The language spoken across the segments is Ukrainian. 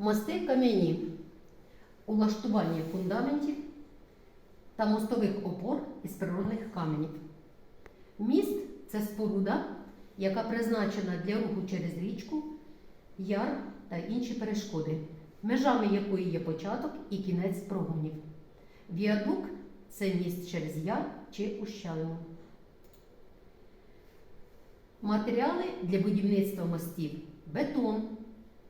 Мости кам'яні, улаштування фундаментів та мостових опор із природних каменів. Міст це споруда, яка призначена для руху через річку, яр та інші перешкоди, межами якої є початок і кінець прогонів. Віадук це міст через яр чи ущелину. Матеріали для будівництва мостів бетон,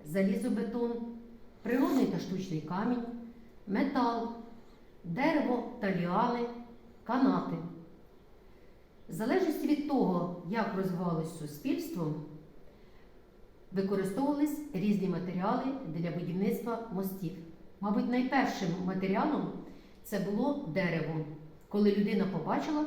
залізобетон, природний та штучний камінь, метал, дерево та ліани, канати. В залежності від того, як розвивалось суспільство, використовувались різні матеріали для будівництва мостів. Мабуть, найпершим матеріалом це було дерево, коли людина побачила,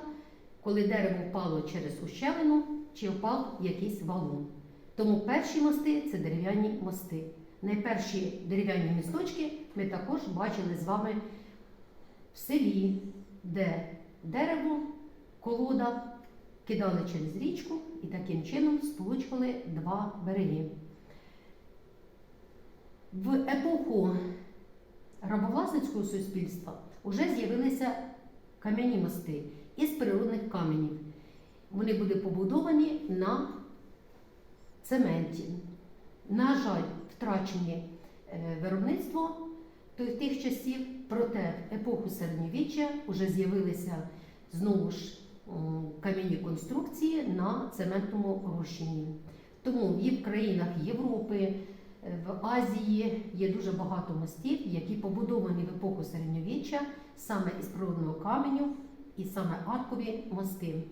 коли дерево впало через ущелину чи впав якийсь валун. Тому перші мости це дерев'яні мости. Найперші дерев'яні місточки ми також бачили з вами в селі, де дерево, колода кидали через річку і таким чином сполучували два береги. В епоху рабовласницького суспільства вже з'явилися кам'яні мости із природних каменів. Вони були побудовані на цементі. На жаль, втрачені е, виробництво тих часів, проте в епоху середньовіччя вже з'явилися знову ж кам'яні конструкції на цементному розчині. Тому і в країнах Європи, е, в Азії є дуже багато мостів, які побудовані в епоху середньовіччя саме із природного каменю і саме аркові мости.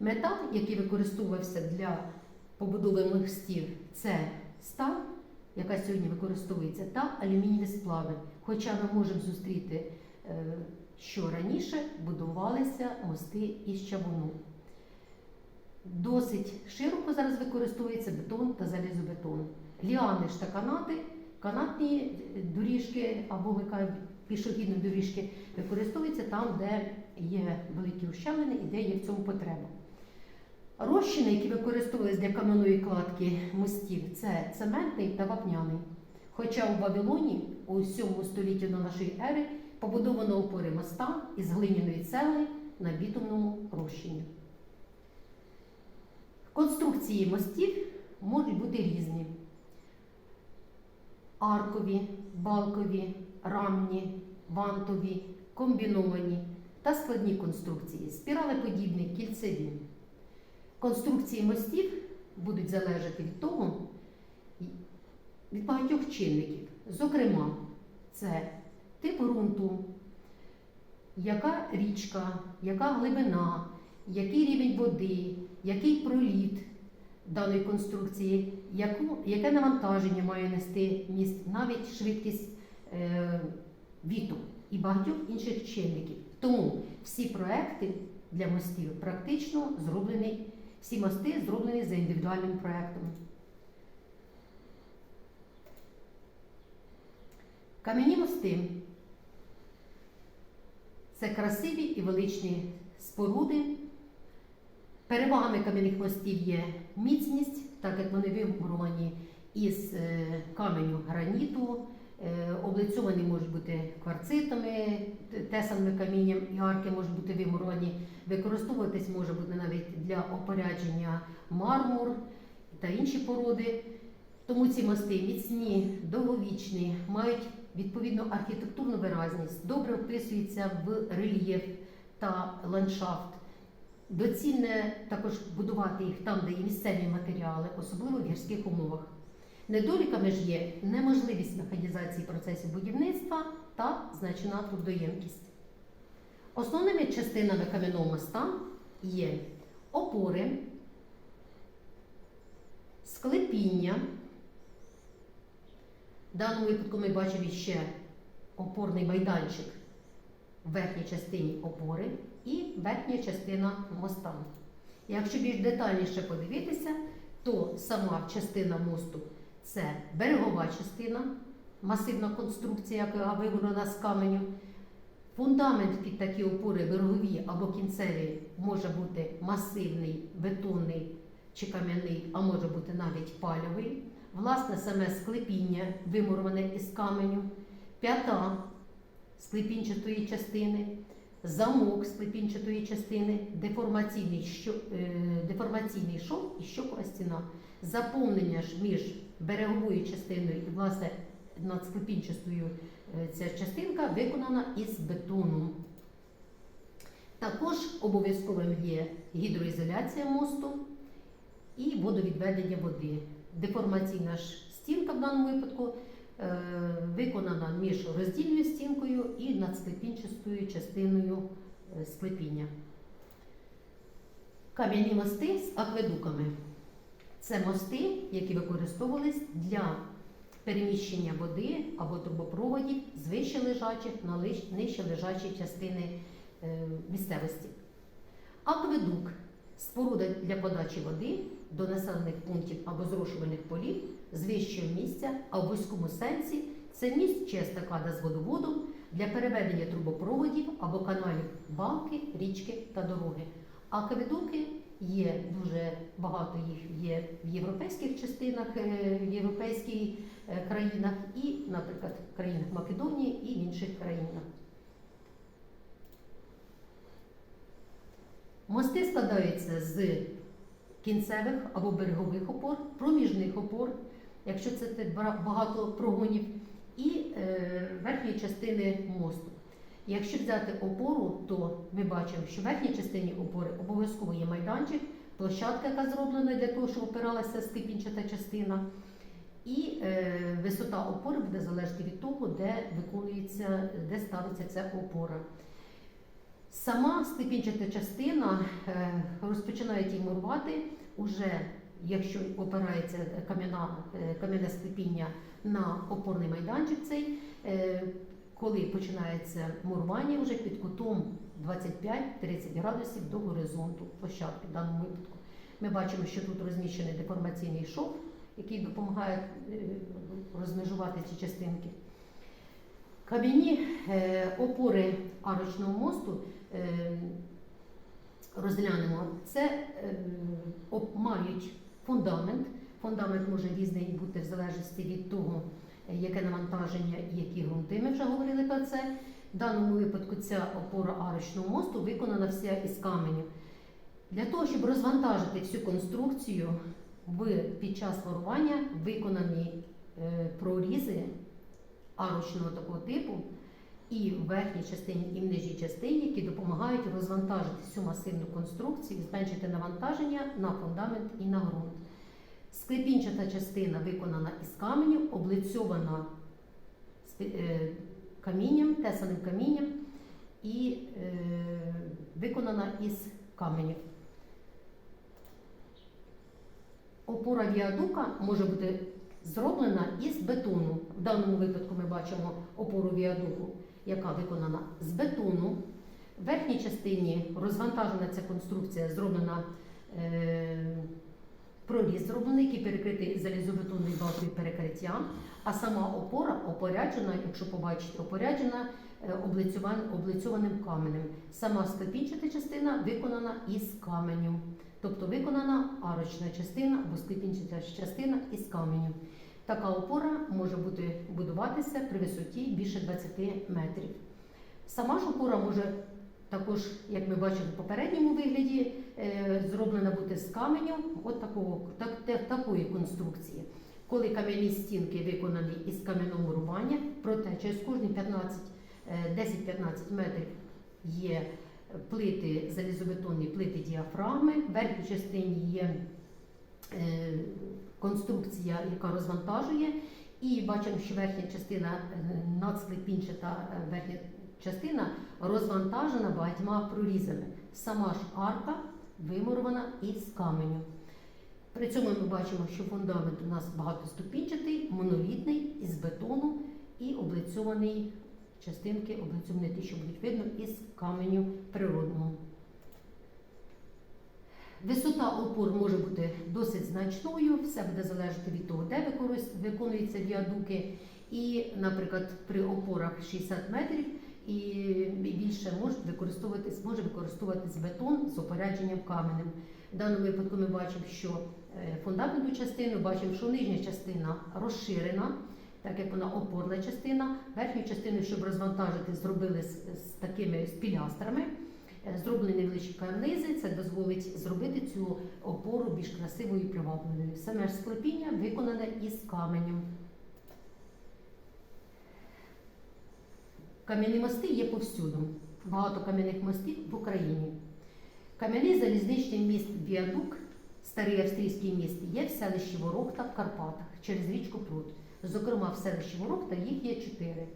Метал, який використовувався для побудови мостів, це сталь, яка сьогодні використовується, та алюмінієві сплави. Хоча ми можемо зустріти, е, що раніше будувалися мости із чавуну. Досить широко зараз використовується бетон та залізобетон. Ліани ж та канати, канатні доріжки або пішохідні доріжки використовуються там, де є великі ущелини і де є в цьому потреба. Розчини, які використовувалися для кам'яної кладки мостів, це цементний та вапняний. Хоча у Вавилоні у 7 столітті до нашої ери побудовано опори моста із глиняної цегли на бітумному розчині. Конструкції мостів можуть бути різні: аркові, балкові, рамні, вантові, комбіновані та складні конструкції, спіралеподібні, кільцеві. Конструкції мостів будуть залежати від того, від багатьох чинників. Зокрема, це тип ґрунту, яка річка, яка глибина, який рівень води, який проліт даної конструкції, яку, яке навантаження має нести міст, навіть швидкість е, вітру і багатьох інших чинників. Тому всі проекти для мостів практично зроблені, всі мости зроблені за індивідуальним проектом. Кам'яні мости це красиві і величні споруди. Перевагами кам'яних мостів є міцність, так як вони вимуровані із е, каменю граніту, облицьовані можуть бути кварцитами, тесаними камінням і арки можуть бути вимуровані. Використовуватись може бути навіть для опорядження мармур та інші породи. Тому ці мости міцні, довговічні, мають відповідну архітектурну виразність, добре вписуються в рельєф та ландшафт. Доцільне також будувати їх там, де є місцеві матеріали, особливо в гірських умовах. Недоліками ж є неможливість механізації процесів будівництва та значна трудоємкість. Основними частинами кам'яного моста є опори, склепіння. В даному випадку ми бачимо ще опорний майданчик в верхній частині опори і верхня частина моста. Якщо більш детальніше подивитися, то сама частина мосту це берегова частина, масивна конструкція, яка вибрана з каменю. Фундамент під такі опори берегові або кінцеві може бути масивний, бетонний чи кам'яний, а може бути навіть пальовий. власне саме склепіння, вимуроване із каменю, п'ята склепінчатої частини, замок склепінчатої частини, деформаційний, що, е, деформаційний шов і щокова стіна. Заповнення ж між береговою частиною і власне над склепінчастою е, ця частинка виконана із бетону. Також обов'язковим є гідроізоляція мосту і водовідведення води. Деформаційна ж стінка в даному випадку е, виконана між роздільною стінкою і надсклепінчастою частиною е, склепіння. Кам'яні мости з акведуками. Це мости, які використовувались для переміщення води або трубопроводів з вище лежачих на нижче лежачі частини е, місцевості. Акведук споруда для подачі води до населених пунктів або зрошувальних полів з вищого місця, а в вузькому сенсі це міст чи естакада з водоводом для переведення трубопроводів або каналів балки, річки та дороги. Акведуки є дуже багато їх є в європейських частинах, е, в європейських е, країнах і, наприклад, в країнах Македонії і в інших країнах. Мости складаються з кінцевих або берегових опор, проміжних опор, якщо це багато прогонів, і е, верхньої частини мосту. Якщо взяти опору, то ми бачимо, що в верхній частині опори обов'язково є майданчик, площадка, яка зроблена для того, щоб опиралася скипінчата частина. І е, висота опори буде залежати від того, де виконується, де ставиться ця опора. Сама склепінчата частина е, розпочинають її мурувати уже, якщо опирається е, кам'яне склепіння на опорний майданчик цей, е, коли починається мурування вже під кутом 25-30 градусів до горизонту площадки в даному випадку. Ми бачимо, що тут розміщений деформаційний шов, який допомагає е, розмежувати ці частинки. Кам'яні е, опори арочного мосту е, розглянемо. Це мають фундамент. Фундамент може різний бути в залежності від того, яке навантаження і які ґрунти. Ми вже говорили про це. В даному випадку ця опора арочного мосту виконана вся із каменю. Для того, щоб розвантажити всю конструкцію, під час формування виконані е, прорізи арочного такого типу і в верхній частині, і в нижній частині, які допомагають розвантажити всю масивну конструкцію, зменшити навантаження на фундамент і на ґрунт. Склепінчата частина виконана із каменю, облицьована е, камінням, тесаним камінням і е, виконана із каменю. Опора віадука може бути зроблена із бетону. В даному випадку ми бачимо опору віадуку, яка виконана з бетону. В верхній частині розвантажена ця конструкція, зроблена е, проріз зроблений, який перекритий залізобетонною балкою перекриття, а сама опора опоряджена, якщо побачите, опоряджена е, облицьованим каменем. Сама склепінчата частина виконана із каменю. Тобто виконана арочна частина або склепінчата частина із каменю. Така опора може бути будуватися при висоті більше 20 метрів. Сама ж опора може також, як ми бачили в попередньому вигляді, зроблена бути з каменю, от такого, так, такої конструкції. Коли кам'яні стінки виконані із кам'яного мурування, проте через кожні 15, е, 10-15 метрів є плити, залізобетонні плити діафрагми, в верхній частині є е, конструкція, яка розвантажує, і бачимо, що верхня частина е, надсклепінчата е, верхня частина розвантажена багатьма прорізами. Сама ж арка вимурована із каменю. При цьому ми бачимо, що фундамент у нас багатоступінчатий, монолітний, із бетону і облицьований частинки, облицьовані ті, що будуть видно, із каменю природного. Висота опор може бути досить значною, все буде залежати від того, де виконуються віадуки. І, наприклад, при опорах 60 метрів і більше може використовуватись, може використовуватись бетон з опорядженням каменем. В даному випадку ми бачимо, що е, фундаментну частину, бачимо, що нижня частина розширена, так як вона опорна частина. Верхню частину, щоб розвантажити, зробили з, з такими з пілястрами. Е, Зроблені невеличкі карнизи, це дозволить зробити цю опору більш красивою і привабливою. Саме ж склепіння виконане із каменю. Кам'яні мости є повсюду. Багато кам'яних мостів в Україні. Кам'яний залізничний міст Віадук, старий австрійський міст, є в селищі Ворохта в Карпатах через річку Прут. Зокрема, в селищі Ворохта їх є чотири.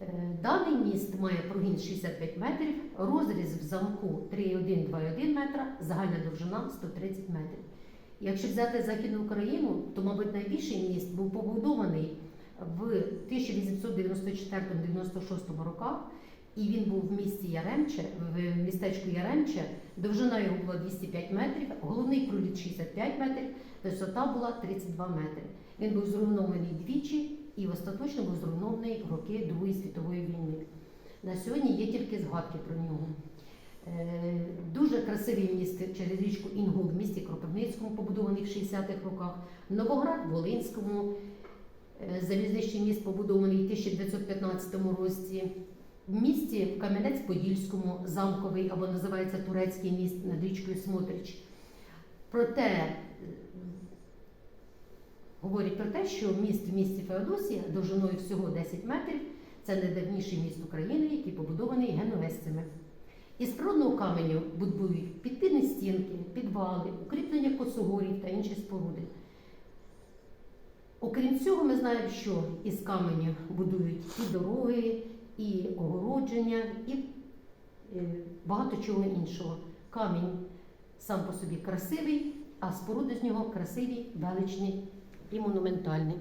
Е, Даний міст має прогін 65 метрів, розріз в замку 3,1-2,1 метра, загальна довжина 130 метрів. Якщо взяти Західну Україну, то, мабуть, найбільший міст був побудований в 1894-96 роках, і він був в місті Яремче, в містечку Яремче. Довжина його була 205 метрів, головний проліт 65 метрів, висота була 32 метри. Він був зруйнований двічі і остаточно був зруйнований в роки Другої світової війни. На сьогодні є тільки згадки про нього. Е, Дуже красивий міст через річку Інгул в місті Кропивницькому, побудований в 60-х роках, Новоград Волинському, е, залізничний міст побудований в 1915 році. В місті в Кам'янець-Подільському замковий або називається турецький міст над річкою Смотрич. Проте е, говорять про те, що міст в місті Феодосія довжиною всього 10 метрів це найдавніший міст України, який побудований генуезцями. Із природного каменю будують підпірні стінки, підвали, укріплення косогорів та інші споруди. Окрім цього, ми знаємо, що із каменю будують і дороги, і огородження, і е, багато чого іншого. Камінь сам по собі красивий, а споруди з нього красиві, величні і монументальні.